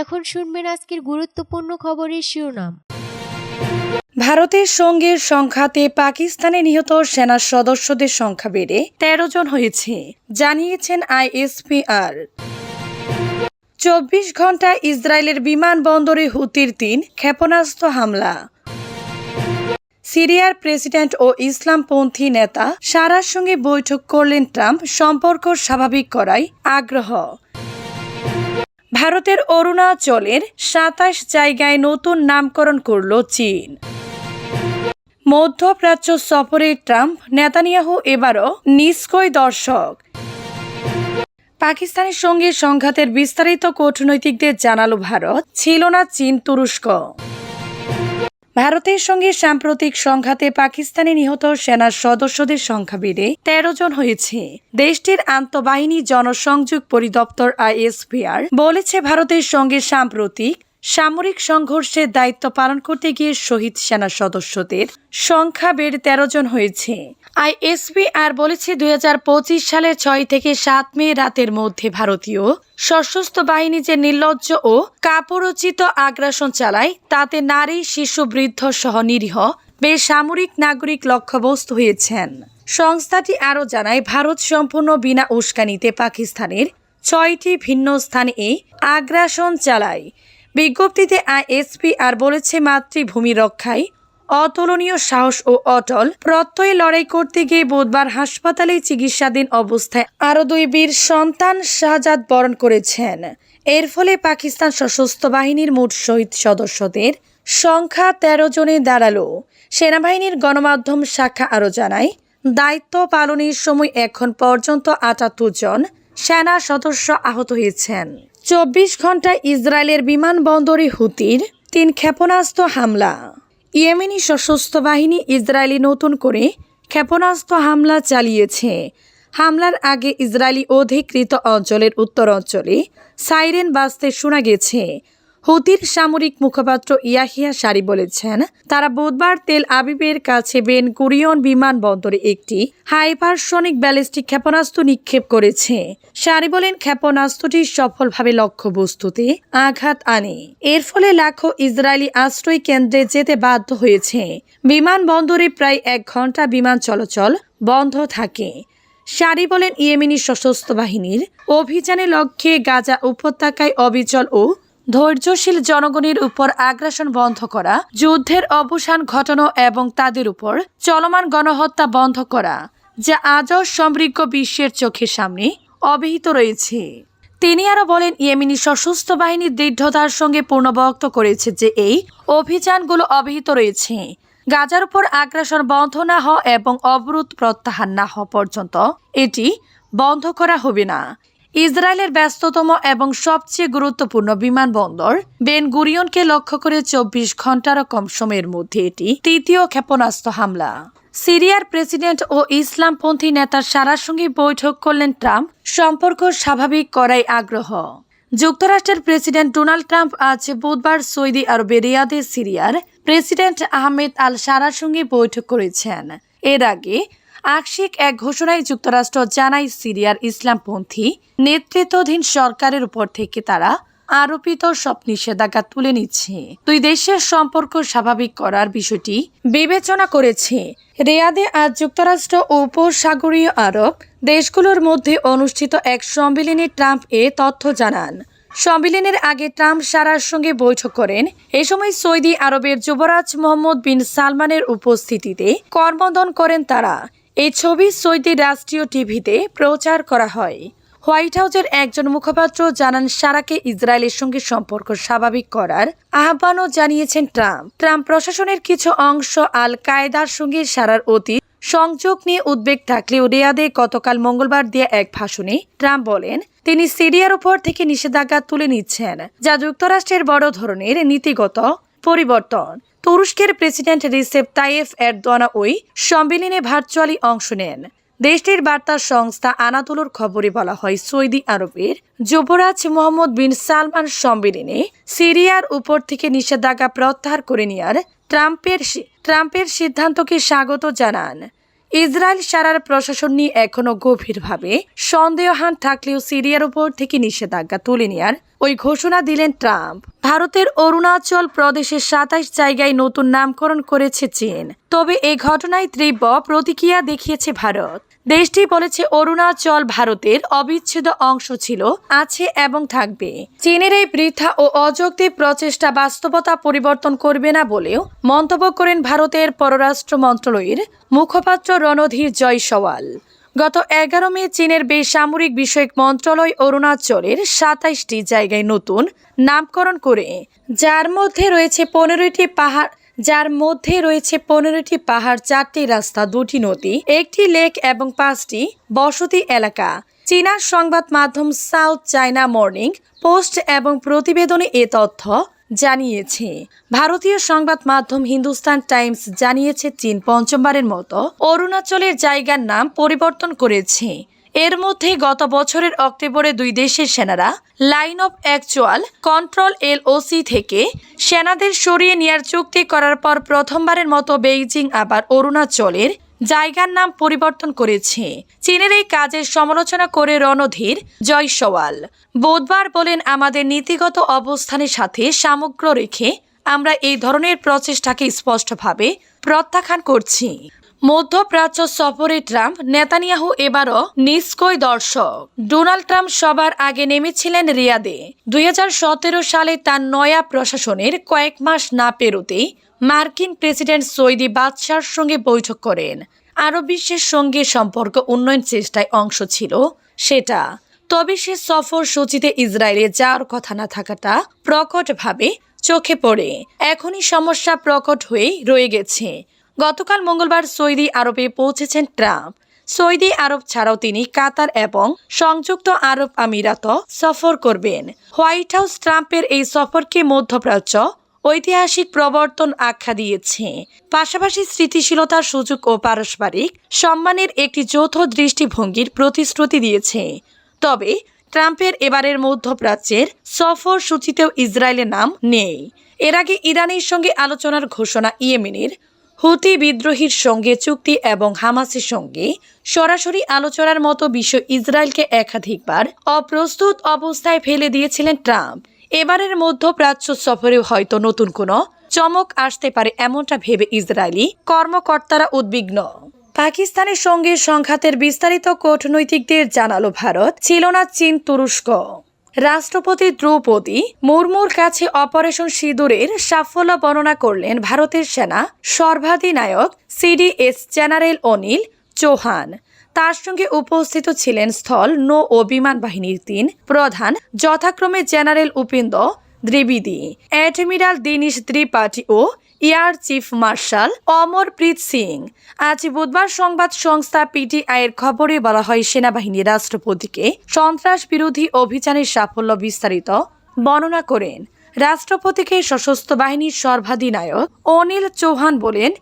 এখন শুনবেন আজকের গুরুত্বপূর্ণ খবরের শিরোনাম। ভারতের সঙ্গে সংঘাতে পাকিস্তানে নিহত সেনা সদস্যদের সংখ্যা বেড়ে তেরো জন হয়েছে, জানিয়েছেন আইএসপিআর। চব্বিশ ঘণ্টা ইসরায়েলের বিমানবন্দরে হুতির তিন ক্ষেপণাস্ত্র হামলা। সিরিয়ার প্রেসিডেন্ট ও ইসলামপন্থী নেতা সারার সঙ্গে বৈঠক করলেন ট্রাম্প, সম্পর্ক স্বাভাবিক করায় আগ্রহ। ভারতের অরুণাচলের সাতাশ জায়গায় নতুন নামকরণ করল চীন। মধ্যপ্রাচ্য সফরে ট্রাম্প, নেতানিয়াহু এবারও নিষ্কয় দর্শক। পাকিস্তানের সঙ্গে সংঘাতের বিস্তারিত কূটনৈতিকদের জানালো ভারত, ছিল না চীন তুরস্ক। ভারতের সঙ্গে সাম্প্রতিক সংঘাতে পাকিস্তানে নিহত সেনার সদস্যদের সংখ্যা বেড়ে তেরো জন হয়েছে। দেশটির আন্তঃবাহিনী জনসংযোগ পরিদপ্তর আইএসপিআর বলেছে, ভারতের সঙ্গে সাম্প্রতিক সামরিক সংঘর্ষের দায়িত্ব পালন করতে গিয়ে শহীদ সেনা সদস্যদের সংখ্যা বেড়ে তেরো জন হয়েছে। আইএসপিআর বলেছে দুই সালের ছয় থেকে সাত মে রাতের মধ্যে ভারতীয় সশস্ত্র বাহিনী যে নির্লজ্জ ও কাপড়োচিত আগ্রাসন চালায়, তাতে নারী, শিশু, বৃদ্ধ সহ নিরীহ বেসামরিক নাগরিক লক্ষ্যবস্তু হয়েছেন। সংস্থাটি আরও জানায়, ভারত সম্পূর্ণ বিনা উস্কানিতে পাকিস্তানের ছয়টি ভিন্ন স্থানে আগ্রাসন চালায়। বিজ্ঞপ্তিতে আইএসপি আর বলেছে মাতৃভূমি রক্ষায় অতুলনীয় সাহস ও অটল প্রত্যয়ে লড়াই করতে গিয়ে বুধবার হাসপাতালে চিকিৎসাধীন অবস্থায় আরও দুই বীর সন্তান শাহজাদ বরণ করেছেন। এর ফলে পাকিস্তান সশস্ত্র বাহিনীর মোট শহীদ সদস্যদের সংখ্যা তেরো জনে দাঁড়াল। সেনাবাহিনীর গণমাধ্যম শাখা আরও জানায়, দায়িত্ব পালনের সময় এখন পর্যন্ত আটাত্তর জন সেনা সদস্য আহত হয়েছেন। চব্বিশ ঘণ্টা ইসরায়েলের বিমানবন্দরে হুতির তিন ক্ষেপণাস্ত্র হামলা। ইয়েমেনি সশস্ত্র বাহিনী ইসরায়েলি নতুন করে ক্ষেপণাস্ত্র হামলা চালিয়েছে। হামলার আগে ইসরায়েলি অধিকৃত অঞ্চলের উত্তর অঞ্চলে সাইরেন বাজতে শোনা গেছে। হুতির সামরিক মুখপাত্র ইয়াহিয়া সারি বলেছেন, তারা বুধবার তেল আবিবের কাছে বেন কুরিয়ন বিমানবন্দরে একটি হাইপারসনিক ব্যালিস্টিক ক্ষেপণাস্ত্র নিক্ষেপ করেছে। সারি বলেন, ক্ষেপণাস্ত্রটি সফলভাবে লক্ষ্যবস্তুতে আঘাত আনে। এর ফলে লাখো ইসরায়েলি আশ্রয় কেন্দ্রে যেতে বাধ্য হয়েছে। বিমানবন্দরে প্রায় এক ঘণ্টা বিমান চলাচল বন্ধ থাকে। সারি বলেন, ইয়েমিনি সশস্ত্র বাহিনীর অভিযানে লক্ষ্যে গাজা উপত্যকায় অবিচল ও ধৈর্যশীল জনগণের উপর আগ্রাসন বন্ধ করা, যুদ্ধের অবসান ঘটানো এবং তাদের উপর চলমান গণহত্যা বন্ধ করা, যা আজও সমৃদ্ধ বিশ্বের চোখের সামনে অবিহিত রয়েছে। তিনি আরও বলেন, ইয়েমিনি সশস্ত্র বাহিনীর দৃঢ়তার সঙ্গে পূর্ণবক্ত করেছে যে এই অভিযানগুলো অবিহিত রয়েছে। গাজার উপর আগ্রাসন বন্ধ না হওয়া এবং অবরোধ প্রত্যাহার না হওয়া পর্যন্ত এটি বন্ধ করা হবে না। ইসরায়েলের ব্যস্ততম এবং সবচেয়ে গুরুত্বপূর্ণ বিমানবন্দর বেন গুরিয়নকে লক্ষ্য করে চব্বিশ ঘন্টারও কম সময়ের মধ্যে এটি তৃতীয় ক্ষেপণাস্ত্র হামলা। সিরিয়ার প্রেসিডেন্ট ও ইসলামপন্থী নেতার সারার সঙ্গে বৈঠক করলেন ট্রাম্প, সম্পর্ক স্বাভাবিক করাই আগ্রহ। যুক্তরাষ্ট্রের প্রেসিডেন্ট ডোনাল্ড ট্রাম্প আজ বুধবার সৌদি আরবে রিয়াদে সিরিয়ার প্রেসিডেন্ট আহমেদ আল সারার সঙ্গে বৈঠক করেছেন। এর আগে আংশিক এক ঘোষণায় যুক্তরাষ্ট্র জানায় সিরিয়ার ইসলামপন্থী নেতৃত্বাধীন সরকারের উপর থেকে তারা আরোপিত সব নিষেধাজ্ঞা তুলে নিচ্ছে। দুই দেশের সম্পর্ক স্বাভাবিক করার বিষয়টি বিবেচনা করেছে। রিয়াদে আজ যুক্তরাষ্ট্র উপসাগরীয় আরব দেশগুলোর মধ্যে অনুষ্ঠিত এক সম্মেলনে ট্রাম্প এ তথ্য জানান। সম্মেলনের আগে ট্রাম্প সারার সঙ্গে বৈঠক করেন। এ সময় সৌদি আরবের যুবরাজ মোহাম্মদ বিন সালমানের উপস্থিতিতে করমদন করেন তারা। এই ছবি সৌদি রাষ্ট্রীয় টিভিতে প্রচার করা হয়। হোয়াইট হাউসের একজন মুখপাত্র জানান, সারাকে ইসরায়েলের সঙ্গে সম্পর্ক স্বাভাবিক করার আহ্বানও জানিয়েছেন ট্রাম্প। ট্রাম্প প্রশাসনের কিছু অংশ আল কায়দার সঙ্গে সারার অতীত সংযোগ নিয়ে উদ্বেগ থাকলেও রিয়াদে গতকাল মঙ্গলবার দেয়া এক ভাষণে ট্রাম্প বলেন, তিনি সিরিয়ার উপর থেকে নিষেধাজ্ঞা তুলে নিচ্ছেন। যা যুক্তরাষ্ট্রের বড় ধরনের নীতিগত পরিবর্তন। তুরস্কের প্রেসিডেন্ট রিসেপ তাইয়েফ এরদোয়ানা ওই সম্মেলনে ভার্চুয়ালি অংশ নেন। দেশটির বার্তা সংস্থা আনাতুলোর খবরে বলা হয়, সৌদি আরবের যুবরাজ মোহাম্মদ বিন সালমান সম্মেলনে সিরিয়ার উপর থেকে নিষেধাজ্ঞা প্রত্যাহার করে নেওয়ার ট্রাম্পের ট্রাম্পের সিদ্ধান্তকে স্বাগত জানান। ইসরায়েল সারার প্রশাসন নিয়ে এখনও গভীরভাবে সন্দেহহান থাকলেও সিরিয়ার উপর থেকে নিষেধাজ্ঞা তুলে নেয়ার ওই ঘোষণা দিলেন ট্রাম্প। ভারতের অরুণাচল প্রদেশের সাতাইশ জায়গায় নতুন নামকরণ করেছে চীন। তবে এই ঘটনায় তীব্র প্রতিক্রিয়া দেখিয়েছে ভারত। দেশটি বলেছে অরুণাচল ভারতের অবিচ্ছেদ অংশ ছিল, আছে এবং থাকবে। চীনের এই বৃথা ও অযৌক্তিক প্রচেষ্টা বাস্তবতা পরিবর্তন করবে না বলেও মন্তব্য করেন ভারতের পররাষ্ট্র মন্ত্রণালয়ের মুখপাত্র রণধীর জয়সওয়াল। গত এগারো মে চীনের বেসামরিক বিষয়ক মন্ত্রণালয় অরুণাচলের সাতাইশটি জায়গায় নতুন নামকরণ করে, যার মধ্যে রয়েছে পনেরোটি পাহাড় যার মধ্যে রয়েছে পনেরোটি পাহাড়, চারটি রাস্তা, দুটি নদী, একটি লেক এবং পাঁচটি বসতি এলাকা। চীনা সংবাদ মাধ্যম সাউথ চায়না মর্নিং পোস্ট এবং প্রতিবেদনে এ তথ্য জানিয়েছে। ভারতীয় সংবাদ মাধ্যম হিন্দুস্তান টাইমস জানিয়েছে, চীন পঞ্চমবারের মতো অরুণাচলের জায়গার নাম পরিবর্তন করেছে। এর মধ্যে গত বছরের অক্টোবরে দুই দেশের সেনারা line of actual control LOC থেকে সেনাদের সরিয়ে নেয়ার চুক্তি করার পর প্রথমবারের মতো বেইজিং আবার অরুণাচলের জায়গার নাম পরিবর্তন করেছে। চীনের এই কাজের সমালোচনা করে রণধীর জয়সওয়াল, বুধবার বলেন আমাদের নীতিগত অবস্থানের সাথে সামগ্র রেখে আমরা এই ধরনের প্রচেষ্টাকে স্পষ্টভাবে প্রত্যাখ্যান করছি। মধ্যপ্রাচ্য সফরে ট্রাম্প, নেতানিয়াহু এবারও নিষ্কই দর্শক। ডোনাল্ড ট্রাম্প সবার আগে নেমেছিলেন রিয়াদে। দুই হাজার সতেরো সালে তার নয়া প্রশাসনের কয়েক মাস না পেরোতেই মার্কিন প্রেসিডেন্ট সৌদি বাদশার সঙ্গে বৈঠক করেন। আরব বিশ্বের সঙ্গে সম্পর্ক উন্নয়ন চেষ্টায় অংশ ছিল সেটা। তবে সে সফর সূচিতে ইসরায়েলে যাওয়ার কথা না থাকাটা প্রকটভাবে চোখে পড়ে। এখনই সমস্যা প্রকট হয়ে রয়ে গেছে। গতকাল মঙ্গলবার সৌদি আরবে পৌঁছেছেন ট্রাম্প। সৌদি আরব ছাড়াও তিনি কাতার এবং সংযুক্ত আরব আমিরাত সফর করবেন। হোয়াইট হাউস ট্রাম্পের এই সফরকে মধ্যপ্রাচ্য ঐতিহাসিক প্রবর্তন আখ্যা দিয়েছে। পাশাপাশি স্মৃতিশীলতার সুযোগ ও পারস্পরিক সম্মানের একটি যৌথ দৃষ্টিভঙ্গির প্রতিশ্রুতি দিয়েছে। তবে ট্রাম্পের এবারের মধ্যপ্রাচ্যের সফর সূচিতেও ইসরায়েলের নাম নেই। এর আগে ইরানের সঙ্গে আলোচনার ঘোষণা ইয়েমেনের হুতি বিদ্রোহীর সঙ্গে চুক্তি এবং হামাসের সঙ্গে সরাসরি আলোচনার মতো বিশ্ব ইসরায়েলকে একাধিকবার অপ্রস্তুত অবস্থায় ফেলে দিয়েছিলেন ট্রাম্প। এবারের মধ্যপ্রাচ্য সফরেও হয়তো নতুন কোনো চমক আসতে পারে এমনটা ভেবে ইসরায়েলি কর্মকর্তারা উদ্বিগ্ন। পাকিস্তানের সঙ্গে সংঘাতের বিস্তারিত কূটনৈতিকদের জানালো ভারত। ছিল না চীন তুরস্ক রাষ্ট্রপতি দ্রৌপদী মুর্মুর কাছে অপারেশন সিঁদুরের সাফল্য বর্ণনা করলেন ভারতের সেনা সর্বাধিনায়ক সিডিএস জেনারেল অনিল চৌহান। তার সঙ্গে উপস্থিত ছিলেন স্থল নৌ ও বিমান বাহিনীর তিন প্রধান, যথাক্রমে জেনারেল উপেন্দ্র দ্বিবেদী, অ্যাডমিরাল দীনেশ ত্রিপাঠী ও air chief marshal Amarpreet Singh. আজ বুধবার সংবাদ সংস্থা পিটিআই এর খবরে বলা হয়, সেনাবাহিনী রাষ্ট্রপতিকে সন্ত্রাস বিরোধী অভিযানের সাফল্য বিস্তারিত বর্ণনা করেন। রাষ্ট্রপতিকে সশস্ত্র বাহিনীর সর্বাধিনায়ক অনিল চৌহান বলেন